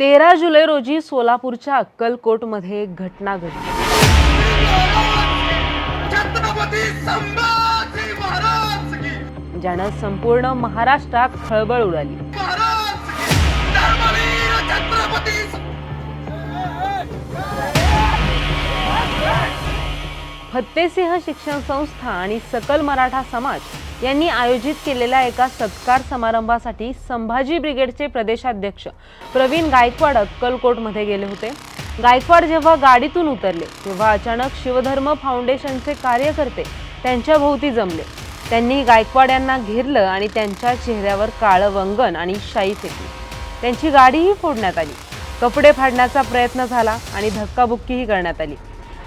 तेरा जुलै रोजी सोलापूरच्या अक्कलकोटमध्ये एक घटना घडली. ज्यानं संपूर्ण महाराष्ट्रात खळबळ उडाली. फत्तेसिंह शिक्षण संस्था आणि सकल मराठा समाज यांनी आयोजित केलेल्या एका सत्कार समारंभासाठी संभाजी ब्रिगेडचे प्रदेशाध्यक्ष प्रवीण गायकवाड अक्कलकोटमध्ये गेले होते. गायकवाड जेव्हा गाडीतून उतरले तेव्हा अचानक शिवधर्म फाउंडेशनचे कार्यकर्ते त्यांच्या भोवती जमले. त्यांनी गायकवाड यांना घेरलं आणि त्यांच्या चेहऱ्यावर काळं वंगण आणि शाई फेकली. त्यांची गाडीही फोडण्यात आली. कपडे फाडण्याचा प्रयत्न झाला आणि धक्काबुक्कीही करण्यात आली.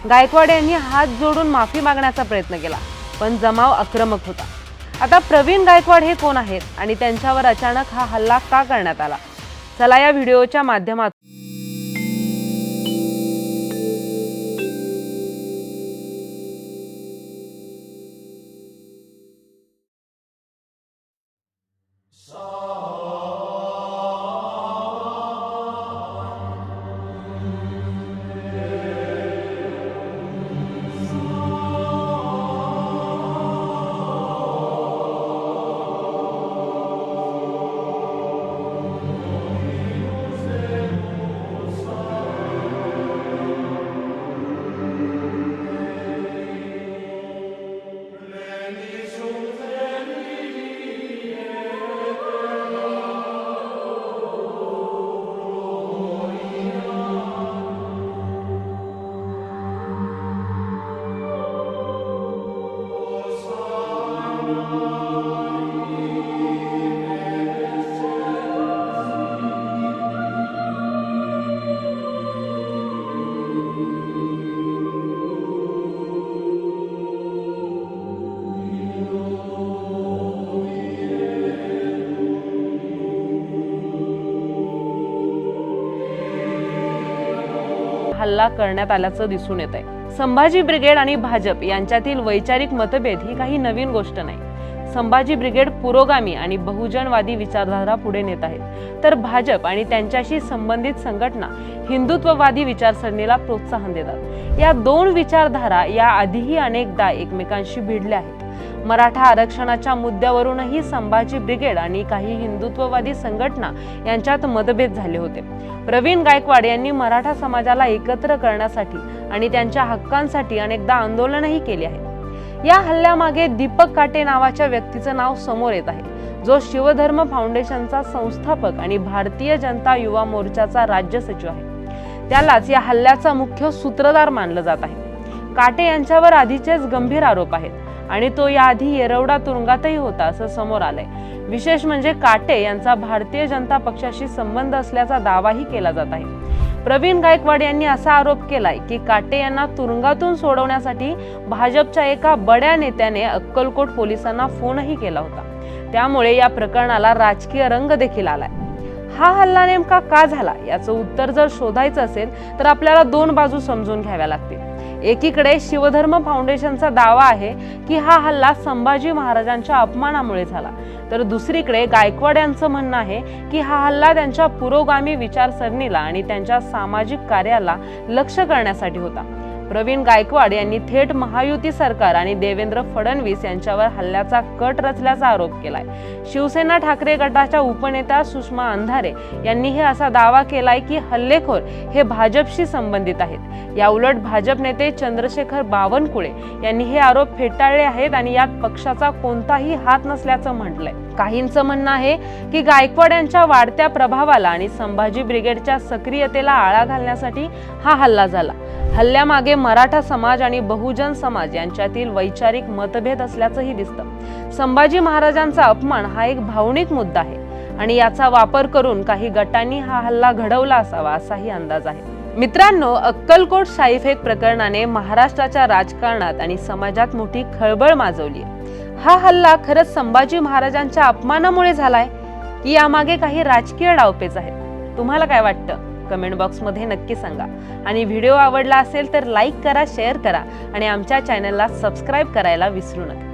गायकवाड यांनी हात जोडून माफी मागण्याचा प्रयत्न केला पण जमाव आक्रमक होता. आता प्रवीण गायकवाड हे कोण आहेत आणि त्यांच्यावर अचानक हा हल्ला का करण्यात आला? चला या व्हिडिओच्या माध्यमातून हल्ला करण्यात आल्याचं दिसून येत आहे संभाजी ब्रिगेड आणि भाजप यांच्यातील वैचारिक मतभेद ही काही नवीन गोष्ट नाही. संभाजी ब्रिगेड पुरोगामी आणि बहुजनवादी विचारधारा पुढे नेत आहेत तर भाजप आणि त्यांच्याशी संबंधित संघटना हिंदुत्ववादी विचारसरणीला प्रोत्साहन देतात. या दोन विचारधारा या आधीही अनेकदा एकमेकांशी भिडल्या आहेत. मराठा आरक्षणाच्या मुद्द्यावरूनही संभाजी ब्रिगेड आणि काही हिंदुत्ववादी संघटना यांच्यात मतभेद झाले होते. प्रवीण गायकवाड यांनी मराठा समाजाला एकत्र करण्यासाठी आणि त्यांच्या हक्कांसाठी अनेकदा आंदोलनही केले आहे. या हल्ल्यामागे दीपक काटे नावाच्या व्यक्तीचं नाव समोर येत आहे. जो शिवधर्म फाउंडेशनचा संस्थापक आणि भारतीय जनता युवा मोर्चाचा राज्य सचिव आहे. त्यालाच या हल्ल्याचा मुख्य सूत्रधार मानलं जात आहे. काटे यांच्यावर आधीचेच गंभीर आरोप आहेत. आणि तो याआधी येरवडा तुरुंगातही होता असं समोर आलंय. विशेष म्हणजे काटे यांचा भारतीय जनता पक्षाशी संबंध असल्याचा दावाही केला जात आहे. प्रवीण गायकवाड यांनी असा आरोप केलाय की काटे यांना तुरुंगातून सोडवण्यासाठी भाजपच्या एका बड्या नेत्याने अक्कलकोट पोलिसांना फोनही केला होता. त्यामुळे या प्रकरणाला राजकीय रंग देखील आलाय. हा हल्ला नेमका का झाला? याचं उत्तर जर शोधायचं असेल तर आपल्याला दोन बाजू समजून घ्याव्या लागतील. एकीकडे शिवधर्म फाउंडेशनचा दावा आहे की हा हल्ला संभाजी महाराजांच्या अपमानामुळे झाला. तर दुसरीकडे गायकवाड यांचं म्हणणं आहे की हा हल्ला त्यांच्या पुरोगामी विचारसरणीला आणि त्यांच्या सामाजिक कार्याला लक्ष करण्यासाठी होता. प्रवीण गायकवाड यांनी थेट महायुती सरकार आणि देवेंद्र फडणवीस यांच्यावर हल्ल्याचा कट रचल्याचा आरोप केलाय. शिवसेना ठाकरे गटाच्या उपनेत्या सुषमा अंधारे यांनी हे असा दावा केलाय की हल्लेखोर हे भाजपशी संबंधित आहेत. या उलट भाजप नेते चंद्रशेखर बावनकुळे यांनी हे आरोप फेटाळले आहेत आणि यात पक्षाचा कोणताही हात नसल्याचं म्हटलंय. काहींचं म्हणणं आहे की गायकवाड यांच्या वाढत्या प्रभावाला आणि संभाजी ब्रिगेडच्या सक्रियतेला आळा घालण्यासाठी हा हल्ला झाला. हल्ल्यामागे मराठा समाज आणि बहुजन समाज यांच्यातील वैचारिक मतभेद असल्याचंही दिसतं. संभाजी महाराजांचा अपमान हा एक भावनिक मुद्दा आहे आणि याचा वापर करून काही गटांनी हा हल्ला घडवला असावा असाही अंदाज आहे. मित्रांनो अक्कलकोट शाईफेक प्रकरणाने महाराष्ट्राच्या राजकारणात आणि समाजात मोठी खळबळ माजवली हा हल्ला खरंच संभाजी महाराजांच्या अपमानामुळे झालाय? की यामागे काही राजकीय डावपेच आहेत. तुम्हाला काय वाटतं? कमेंट बॉक्समध्ये नक्की सांगा. आणि व्हिडिओ आवडला असेल तर लाईक करा शेअर करा आणि आमच्या चॅनलला सबस्क्राईब करायला विसरू नका.